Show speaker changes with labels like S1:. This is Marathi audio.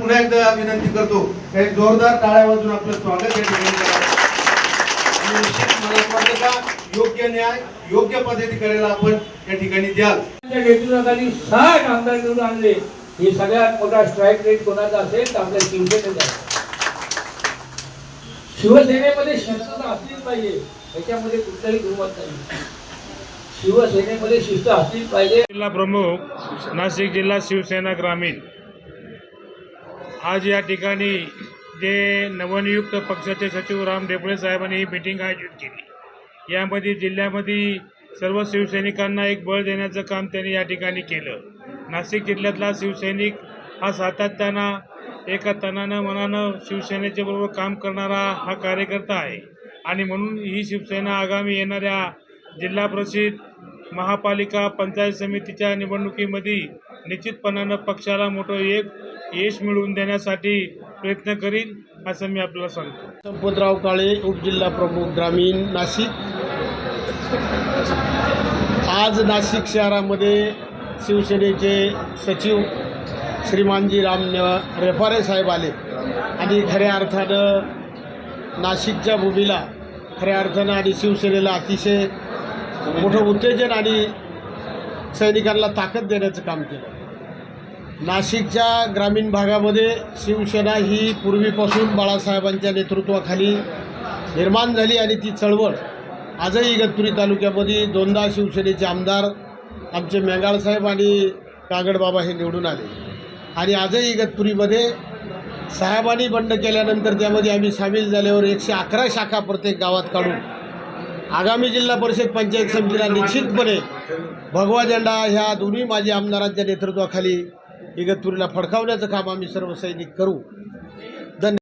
S1: पुन्हा एकदा विनंती करतो काही जोरदार टाळ्या वाजून आपलं स्वागत या ठिकाणी करा. आणि निश्चित मला वाटतं का योग्य न्याय योग्य पद्धती करायला आपण या ठिकाणी द्याल.
S2: नेतृत्वाखाली साठ आमदार निवडून आणले. हे सगळ्यात मोठा स्ट्राईक रेट कोणाचा असेल तर आपल्या शिवसेनेचा आहे. शिवसेनेमध्ये शिस्तता असलीच पाहिजे. याच्यामध्ये कुठलाही दुमत नाही. शिवसेनेमध्ये शिस्त असलीच पाहिजे.
S3: जिल्हा प्रमुख नाशिक जिल्हा शिवसेना ग्रामीण. आज या ठिकाणी जे नवनियुक्त पक्षाचे सचिव राम डेपळे साहेबांनी ही मिटिंग आयोजित केली. यामध्ये जिल्ह्यामध्ये सर्व शिवसैनिकांना एक बळ देण्याचं काम त्यांनी या ठिकाणी केलं. नाशिक जिल्ह्यातला शिवसैनिक हा सातत्यानं एका तनानं मनानं शिवसेनेच्या बरोबर काम करणारा हा कार्यकर्ता आहे. आणि म्हणून ही शिवसेना आगामी येणाऱ्या जिल्हा परिषद महापालिका पंचायत समितीच्या निवडणुकीमध्ये निश्चितपणानं पक्षाला मोठं एक यश मिळवून देण्यासाठी प्रयत्न करीन असं मी आपल्याला सांगतो.
S4: संपतराव काळे उपजिल्हा प्रमुख ग्रामीण नाशिक. आज नाशिक शहरामध्ये शिवसेनेचे सचिव श्रीमानजी राम रेफारे रेपारे साहेब आले. आणि खऱ्या अर्थानं नाशिकच्या भूमीला खऱ्या अर्थानं आणि शिवसेनेला अतिशय मोठं उत्तेजन आणि सैनिकांना ताकद देण्याचं काम केलं. नाशिकच्या ग्रामीण भागामध्ये शिवसेना ही पूर्वीपासून बाळासाहेबांच्या नेतृत्वाखाली निर्माण झाली आणि ती चळवळ आजही इगतपुरी तालुक्यामध्ये दोनदा शिवसेनेचे आमदार आमचे मेंगाळसाहेब आणि कागडबाबा हे निवडून आले. आणि आजही इगतपुरीमध्ये साहेबांनी बंड केल्यानंतर त्यामध्ये आम्ही सामील झाल्यावर एकशे अकरा शाखा प्रत्येक गावात काढून आगामी जिल्हा परिषद पंचायत समितीला निश्चितपणे भगवा झेंडा ह्या दोन्ही माजी आमदारांच्या नेतृत्वाखाली इगतपुरीला फडकावण्याचं काम आम्ही सर्व सैनिक करू.